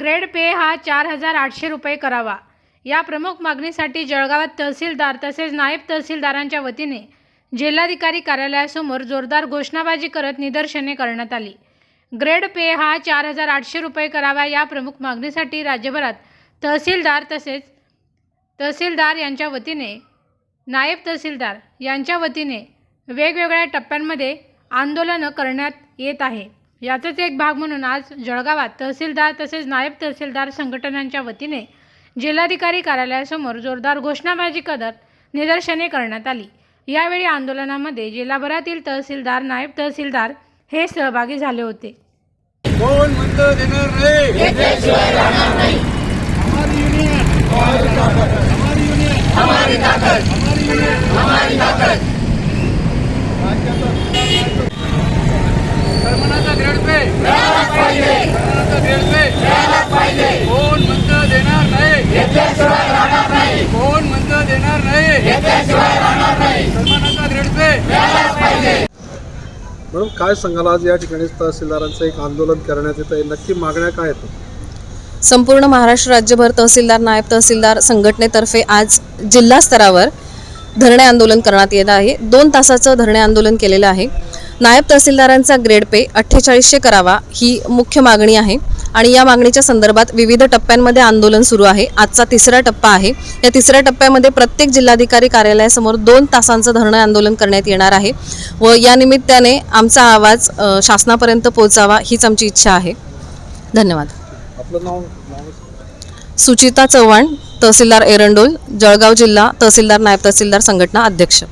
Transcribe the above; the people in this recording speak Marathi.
ग्रेड पे हा चार हजार आठशे रुपये करावा. या प्रमुख मागणीसाठी जळगावात तहसीलदार तसेच नायब तहसीलदारांच्या वतीने जिल्हाधिकारी कार्यालयासमोर जोरदार घोषणाबाजी करत निदर्शने करण्यात आली. ग्रेड पे हा चार हजार आठशे रुपये करावा या प्रमुख मागणीसाठी राज्यभरात तहसीलदार तसेच तहसीलदार यांच्या वतीने नायब तहसीलदार यांच्या वतीने वेगवेगळ्या टप्प्यांमध्ये आंदोलनं करण्यात येत आहे. याचाच एक भाग म्हणून आज जळगावात तहसीलदार तसेच नायब तहसीलदार संघटनांच्या वतीने जिल्हाधिकारी कार्यालयासमोर जोरदार घोषणाबाजी करत निदर्शने करण्यात आली. यावेळी आंदोलनामध्ये जिल्हाभरातील तहसीलदार नायब तहसीलदार हे सहभागी झाले होते. कोण म्हणतं देणार नाही? हमारी युनियन हमारी ताकद हमारी युनियन हमारी ताकद हमारी युनियन हमारी ताकद सन्मानाचा ग्रेड पे सन्मानाचा ग्रेड पे कोण म्हणतं देणार नाही. कोण म्हणतं देणार नाही. सन्मानाचा ग्रेड पे. मॅडम काय सांगाल आज या ठिकाणी तहसीलदारांचं एक आंदोलन करण्यात येत? आहे नक्की मागण्या काय आहेत? संपूर्ण महाराष्ट्र राज्यभर तहसीलदार नायब तहसीलदार संघटनेतर्फे आज जिल्हा स्तरावर धरणे आंदोलन करण्यात येत आहे. दोन तासाचं धरणे आंदोलन केलेलं आहे. नायब तहसीलदारांचा ग्रेड पे अठ्ठेचाळीसशे करावा ही मुख्य मागणी आहे. आणि या मागणीच्या संदर्भात विविध टप्प्यांमध्ये आंदोलन सुरू आहे. आजचा तिसरा टप्पा आहे. या तिसऱ्या टप्प्यामध्ये प्रत्येक जिल्हाधिकारी कार्यालयासमोर दोन तासांचं धरणं आंदोलन करण्यात येणार आहे व या निमित्ताने आमचा आवाज शासनापर्यंत पोहोचावा हीच आमची इच्छा आहे. धन्यवाद. सुचिता चव्हाण तहसीलदार एरंडोल जळगाव जिल्हा तहसीलदार नायब तहसीलदार संघटना अध्यक्ष.